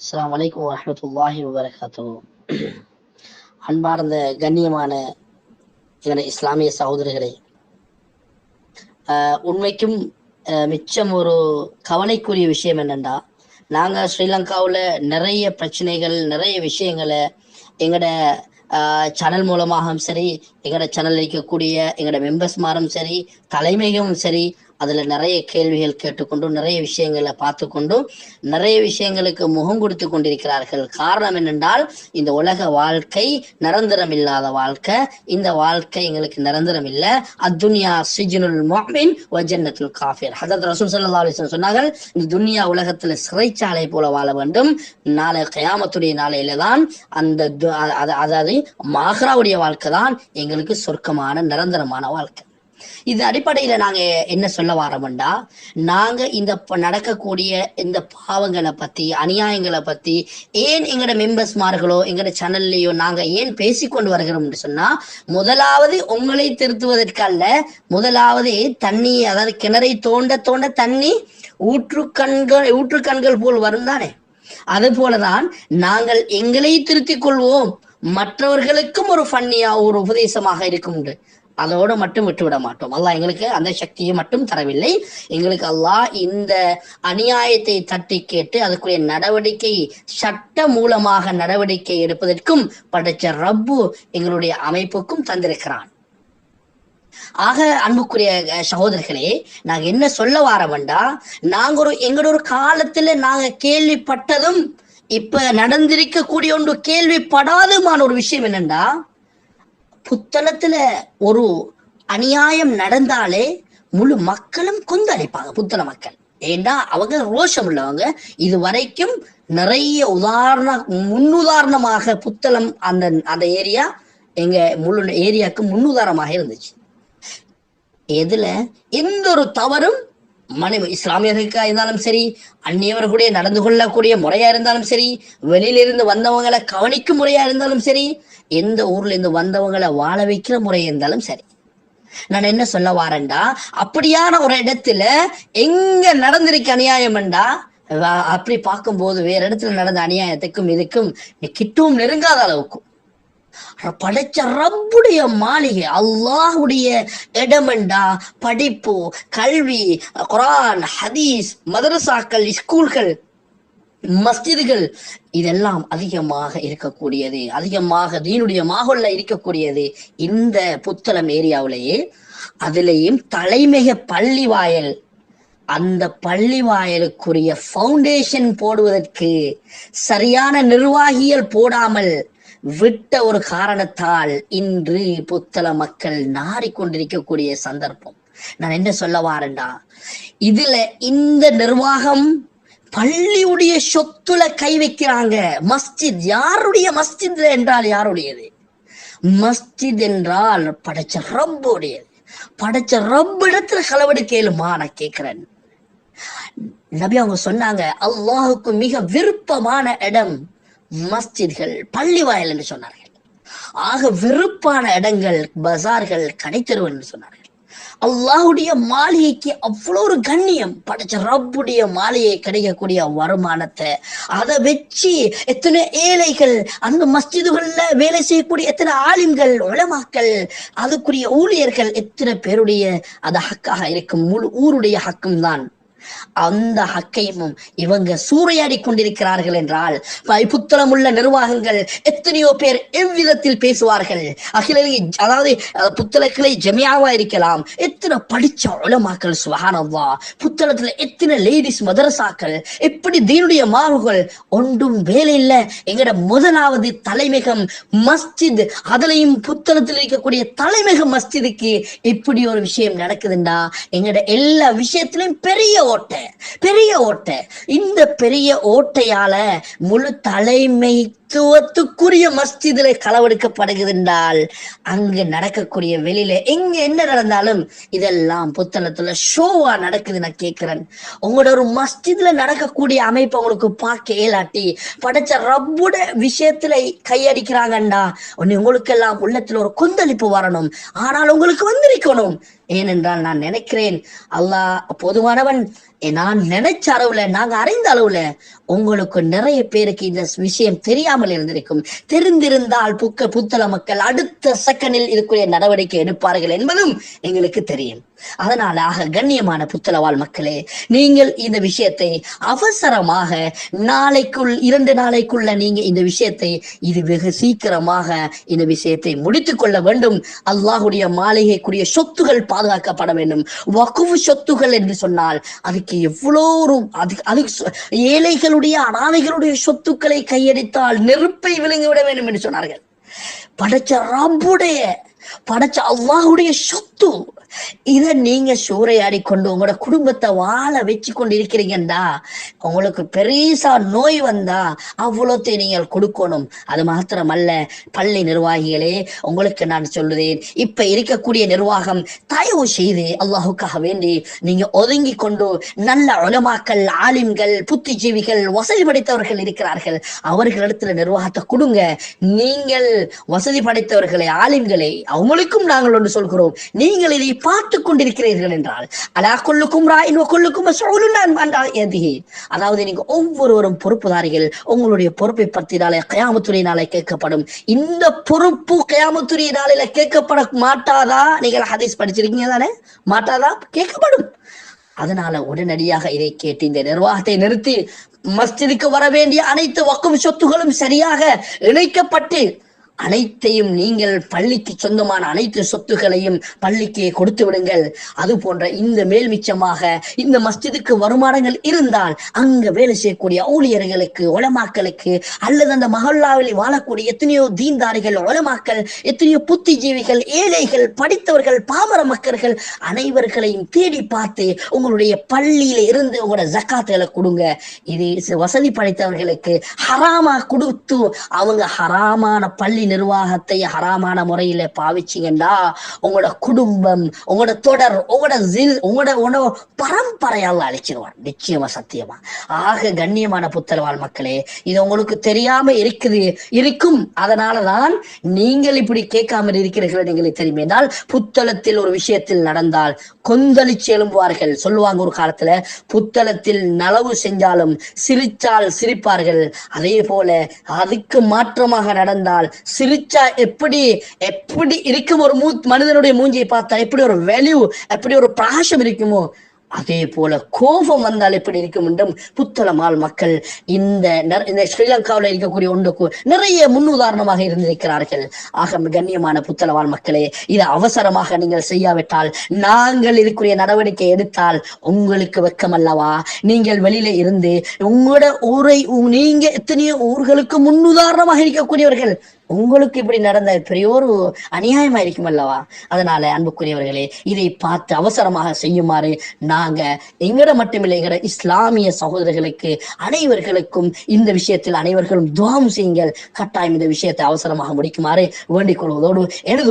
அஸ்லாம் வலைக்கம் வரமத்துல்லாஹி வபரகாத்து அன்பார்ந்த கண்ணியமான என இஸ்லாமிய சகோதரர்களே ஆஹ் உண்மைக்கும் மிச்சம் ஒரு கவலைக்குரிய விஷயம் என்னன்னா நாங்க ஸ்ரீலங்காவுல நிறைய பிரச்சனைகள் நிறைய விஷயங்களை எங்களோட சேனல் மூலமாகவும் சரி எங்கட சேனல் இருக்கக்கூடிய எங்களோட மெம்பர்ஸ் மாரும் சரி தலைமையும் சரி அதுல நிறைய கேள்விகள் கேட்டுக்கொண்டும் நிறைய விஷயங்களை பார்த்து கொண்டும் நிறைய விஷயங்களுக்கு முகம் கொடுத்து கொண்டிருக்கிறார்கள். காரணம் என்னென்றால் இந்த உலக வாழ்க்கை நிரந்தரம் இல்லாத வாழ்க்கை. இந்த வாழ்க்கை எங்களுக்கு நிரந்தரம் இல்லை அத்துன்யா சிஜினுல் மொஹின் வ ஜன்னத்துல் காஃபிர். ஹதரத் ரசூல் சல்லா அலைஹி சொன்னார்கள் இந்த துன்யா உலகத்துல சிறைச்சாலை போல வாழ வேண்டும். நாளை கயாமத்துடைய நாளையில தான் அந்த அதாவது மாஹ்ராவுடைய வாழ்க்கை தான் எங்களுக்கு சொர்க்கமான நிரந்தரமான வாழ்க்கை. இது அடிப்படையில நாங்க என்ன சொல்ல வரோம்டா? நாங்க இந்த நடக்கக்கூடிய இந்த பாவங்களை பத்தி அநியாயங்களை பத்தி ஏன் எங்கட மெம்பர்ஸ்மார்களோ எங்கட சேனல்லையோ நாங்க ஏன் பேசிக்கொண்டு வருகிறோம்னு சொன்னா முதலாவது உங்களை திருத்துவதற்கல்ல முதலாவது தண்ணி அதாவது கிணறை தோண்ட தோண்ட தண்ணி ஊற்றுக்கண்கள் ஊற்றுக்கண்கள் போல் வரும் தானே? அது போலதான் நாங்கள் எங்களை திருத்திக் கொள்வோம். மற்றவர்களுக்கும் ஒரு ஃபன்னியா ஒரு உபதேசமாக இருக்கும் அதோட மட்டும் விட்டுவிட மாட்டோம் அல்லாஹ் எங்களுக்கு அந்த சக்தியை மட்டும் தரவில்லை. எங்களுக்கு அல்லாஹ் இந்த அநியாயத்தை தட்டி கேட்டு அதுக்குரிய நடவடிக்கை சட்ட மூலமாக நடவடிக்கை எடுப்பதற்கும் படைச்ச ரப்பு எங்களுடைய அமைப்புக்கும் தந்திருக்கிறான். ஆக அன்புக்குரிய சகோதரர்களே நாங்க என்ன சொல்ல வாரவண்டா நாங்க ஒரு எங்களோட ஒரு காலத்துல நாங்க கேள்விப்பட்டதும் இப்ப நடந்திருக்க கூடிய ஒன்று கேள்விப்படாதுமான ஒரு விஷயம் என்னண்டா புத்தளத்துல ஒரு அநியாயம் நடந்தாலே முழு மக்களும் கொந்தளிப்பாங்க புத்தள மக்கள். ஏன்னா அவங்க ரோஷம் உள்ளவங்க. இது வரைக்கும் நிறைய உதாரண முன்னுதாரணமாக புத்தளம் அந்த அந்த ஏரியா எங்க முழு ஏரியாவுக்கு முன்னுதாரணமாக இருந்துச்சு. எதுல? எந்த ஒரு தவறும் மனைவி இஸ்லாமியர்களுக்கா இருந்தாலும் சரி அந்நியவர்களுடைய நடந்து கொள்ளக்கூடிய முறையா இருந்தாலும் சரி வெளியிலிருந்து வந்தவங்களை கவனிக்கும் முறையா இருந்தாலும் சரி எந்த ஊர்ல இருந்து வந்தவங்களை வாழ வைக்கிற முறையா இருந்தாலும் சரி. நான் என்ன சொல்ல வாரேன்டா அப்படியான ஒரு இடத்துல எங்க நடந்திருக்கு அநியாயம்டா வ- அப்படி பார்க்கும்போது வேற இடத்துல நடந்த அநியாயத்துக்கும் இதுக்கும் கிட்டவும் நெருங்காத அளவுக்கும் படைச்ச ரப்புடைய மாளிகை அல்லாஹுடைய இடமெண்டா படிப்பு கல்வி குரான் ஹதீஸ் மதரசாக்கள் ஸ்கூல்கள் மஸ்ஜிதுகள் இதெல்லாம் அதிகமாக இருக்கக்கூடியது அதிகமாக தீனுடைய மாகொல்ல இருக்கக்கூடியது இந்த புத்தளம் ஏரியாவிலேயே. அதுலேயும் தலைமைய பள்ளி வாயல் அந்த பள்ளி வாயலுக்குரிய ஃபவுண்டேஷன் போடுவதற்கு சரியான நிர்வாகிகள் போடாமல் விட்ட ஒரு காரணத்தால் இன்று புத்தள மக்கள் நாறிக்கொண்டிருக்கக்கூடிய சந்தர்ப்பம். நான் என்ன சொல்ல வாரேன்டா? இதுல இந்த நிர்வாகம் பள்ளியுடைய சொத்துல கை வைக்கிறாங்க. மஸ்ஜித் யாருடைய மஸ்ஜித் என்றால் யாருடையது? மஸ்ஜித் என்றால் படைச்ச ரப்புடையது. படைச்ச ரப் இடத்துல களவெடுக்கலுமா நான் கேட்கிறேன் நபி அவங்க சொன்னாங்க அல்லாஹுக்கு மிக விருப்பமான இடம் மஸ்ஜித்கள் பள்ளி வாயில் என்று சொன்னார்கள். ஆக வெறுப்பான இடங்கள் பசார்கள் கடைத்தெருவு என்று சொன்னார்கள். அல்லாஹ்வுடைய மாளிகைக்கு அவ்வளோ ஒரு கண்ணியம். படைச்ச ரப்புடைய மாளிகை கிடைக்கக்கூடிய வருமானத்தை அதை வச்சு எத்தனை ஏழைகள் அந்த மஸ்ஜிதுகள்ல வேலை செய்யக்கூடிய எத்தனை ஆலிம்கள் உலமாக்கள் அதுக்குரிய ஊழியர்கள் எத்தனை பேருடைய அது ஹக்காக இருக்கும் முழு ஊருடைய ஹக்கும் தான் அந்த ஹக்கையும் இவங்க சூறையாடி கொண்டிருக்கிறார்கள் என்றால் புத்தளமுள்ள உள்ள நிர்வாகங்கள் எத்தனையோ பேர் எவ்விதத்தில் பேசுவார்கள்? அகில அதாவது புத்தளக்கிளை ஜமியாவா இருக்கலாம் எத்தனை படிச்ச உலமாக்கள் சுகானவா புத்தளத்துல எத்தனை லேடிஸ் மதரசாக்கள் எப்படி தீனுடைய மாவுகள் ஒன்றும் வேலை இல்லை. எங்கட முதலாவது தலைமைகம் மஸ்ஜித் அதுலயும் புத்தளத்தில் இருக்கக்கூடிய தலைமைகம் மஸ்ஜிதுக்கு இப்படி ஒரு விஷயம் நடக்குதுண்டா? எங்கட எல்லா விஷயத்திலும் பெரிய ஓட்டை பெரிய ஓட்டை. இந்த பெரிய ஓட்டையால முழு தலைமை மகத்துவத்துக்குரிய மஸ்ஜிதில் களவெடுக்கப்படுகிறது என்றால் அங்கு நடக்கக்கூடிய வெளியில எங்க என்ன நடந்தாலும் இதெல்லாம் புத்தளத்துல ஷோவா நடக்குது நான் கேட்கிறேன். உங்களோட ஒரு மஸ்ஜித்ல நடக்கக்கூடிய அமைப்பு உங்களுக்கு பார்க்க இயலாட்டி படைச்ச ரப்புட விஷயத்துல கையடிக்கிறாங்கண்டா ஒன்னு உங்களுக்கு எல்லாம் உள்ளத்துல ஒரு கொந்தளிப்பு வரணும். ஆனால் உங்களுக்கு வந்திருக்கணும். ஏனென்றால் நான் நினைக்கிறேன் அல்லாஹ் பொதுவானவன் நான் நினைச்ச அளவுல நாங்க அறிந்த அளவுல உங்களுக்கு நிறைய பேருக்கு இந்த விஷயம் தெரியாமல் இருந்திருக்கும். தெரிந்திருந்தால் புக்க புத்தள மக்கள் அடுத்த செகண்டில் இதுக்குரிய நடவடிக்கை எடுப்பார்கள் என்பதும் எங்களுக்கு தெரியும். அதனால ஆக கண்ணியமான புத்தளவாழ் மக்களே நீங்கள் இந்த விஷயத்தை அவசரமாக நாளைக்குள் இரண்டு நாளைக்குள்ள நீங்க இந்த விஷயத்தை இது வெகு சீக்கிரமாக இந்த விஷயத்தை முடித்துக் கொள்ள வேண்டும். அல்லாஹுடைய மாளிகைக்குரிய சொத்துகள் பாதுகாக்கப்பட வேண்டும். வகுவு சொத்துகள் என்று சொன்னால் அதுக்கு எவ்வளோ ஒரு அது அதுக்கு சொ- ஏழைகளுடைய அனாதைகளுடைய சொத்துக்களை கையடித்தால் நெருப்பை விழுங்கிவிட வேண்டும் என்று சொன்னார்கள். படைச்ச ராம்புடைய படைச்ச அல்லாஹுடைய சொத்து இத நீங்க சூறையாடி கொண்டு உங்களோட குடும்பத்தை வாழ வச்சு கொண்டு இருக்கிறீங்கடா உங்களுக்கு பெருசா நோய் வந்தா அவ்வளோத்தையும் நீங்கள் கொடுக்கணும். அது மாத்திரமல்ல பள்ளி நிர்வாகிகளே உங்களுக்கு நான் சொல்லுதேன் இப்ப இருக்கக்கூடிய நிர்வாகம் தயவு செய்து அல்லாஹுக்காக வேண்டி நீங்க ஒதுங்கி கொண்டு நல்ல உலமாக்கள் ஆலிம்கள் புத்திஜீவிகள் வசதி படைத்தவர்கள் இருக்கிறார்கள். அவர்களிடத்துல நிர்வாகத்தை கொடுங்க. நீங்கள் வசதி படைத்தவர்களை ஆலிம்களை அவங்களுக்கும் நாங்கள் ஒன்று சொல்கிறோம். நீங்கள் இதை பார்த்து கொண்டிருக்கிறீர்கள் என்றால் அலா கொள்ளுக்கும் ராயின் கொள்ளுக்கும் அதாவது நீங்க ஒவ்வொருவரும் பொறுப்புதாரிகள் உங்களுடைய பொறுப்பை பற்றி நாளை கயாமத்துறை நாளை கேட்கப்படும். இந்த பொறுப்பு கயாமத்துறை நாளையில கேட்கப்பட மாட்டாதா? நீங்கள் ஹதீஸ் படிச்சிருக்கீங்க தானே? மாட்டாதா? கேட்கப்படும். அதனால உடனடியாக இதை கேட்டு இந்த நிர்வாகத்தை நிறுத்தி மஸ்ஜிதுக்கு வர வேண்டிய அனைத்து வக்கும் சொத்துகளும் சரியாக இணைக்கப்பட்டு அனைத்தையும் நீங்கள் பள்ளிக்கு சொந்தமான அனைத்து சொத்துகளையும் பள்ளிக்கு கொடுத்து விடுங்கள். அது போன்ற இந்த மேல் மிச்சமாக இந்த மஸ்ஜிதுக்கு வருமானங்கள் இருந்தால் அங்க வேலை செய்யக்கூடிய ஊழியர்களுக்கு உலமாக்களுக்கு அல்லது அந்த மகல்லாவில் வாழக்கூடிய எத்தனையோ தீன்தாரிகள் உலமாக்கள் எத்தனையோ புத்திஜீவிகள் ஏழைகள் படித்தவர்கள் பாமர மக்கர்கள் அனைவர்களையும் தேடி பார்த்து உங்களுடைய பள்ளியில இருந்து உங்களோட ஜக்காத்துகளை கொடுங்க. இது வசதி படைத்தவர்களுக்கு ஹராமா கொடுத்து அவங்க ஹராமான பள்ளி நிர்வாகத்தை ஹராமான முறையில பாவிச்சிங்கன்னா உங்களோட குடும்பம் உங்களோட தொடர் உங்களோட உங்களோட உணவு பரம்பரையால் அழிச்சிருவான். நிச்சயமா சத்தியமா. ஆக கண்ணியமான புத்தரவாழ் மக்களே இது உங்களுக்கு தெரியாம இருக்குது இருக்கும். அதனாலதான் நீங்கள் இப்படி கேட்காமல் இருக்கிறீர்கள் எங்களுக்கு தெரியுமேனால் புத்தளத்தில் ஒரு விஷயத்தில் நடந்தால் கொந்தளிச்சு எழும்புவார்கள். சொல்லுவாங்க ஒரு காலத்துல புத்தளத்தில் நலவு செஞ்சாலும் சிரிச்சால் சிரிப்பார்கள். அதே போல அதுக்கு மாற்றமாக நடந்தால் சிரிச்சா எப்படி எப்படி இருக்கும் ஒரு மூ மனிதனுடைய மூஞ்சியை பார்த்தா? எப்படி ஒரு வேல்யூ எப்படி ஒரு பிராசம் இருக்குமோ? அதே போல கோபம் வந்தால் எப்படி இருக்கும் என்றும் புத்தளமால் மக்கள் இந்த இந்த ஸ்ரீலங்காவில் இருக்கக்கூடிய ஒன்றுக்கு நிறைய முன்னுதாரணமாக இருந்திருக்கிறார்கள். ஆக கண்ணியமான புத்தளவாழ் மக்களே இதை அவசரமாக நீங்கள் செய்யாவிட்டால் நாங்கள் இருக்கிற நடவடிக்கை எடுத்தால் உங்களுக்கு வெக்கம் அல்லவா? நீங்கள் வெளியில இருந்து உங்களோட ஊரை நீங்க எத்தனையோ ஊர்களுக்கு முன்னுதாரணமாக இருக்கக்கூடியவர்கள் உங்களுக்கு இப்படி நடந்த பெரிய ஒரு அநியாயமா இருக்கும் அல்லவா? அதனால அன்புக்குரியவர்களே இதை பார்த்து அவசரமாக செய்யுமாறு நாங்க எங்கட மட்டுமில்லை எங்கட இஸ்லாமிய சகோதரர்களுக்கு அனைவர்களுக்கும் இந்த விஷயத்தில் அனைவர்களும் துவாம் செய்யுங்கள். கட்டாயம் இந்த விஷயத்தை அவசரமாக முடிக்குமாறு வேண்டிக் கொள்வதோடு எழுது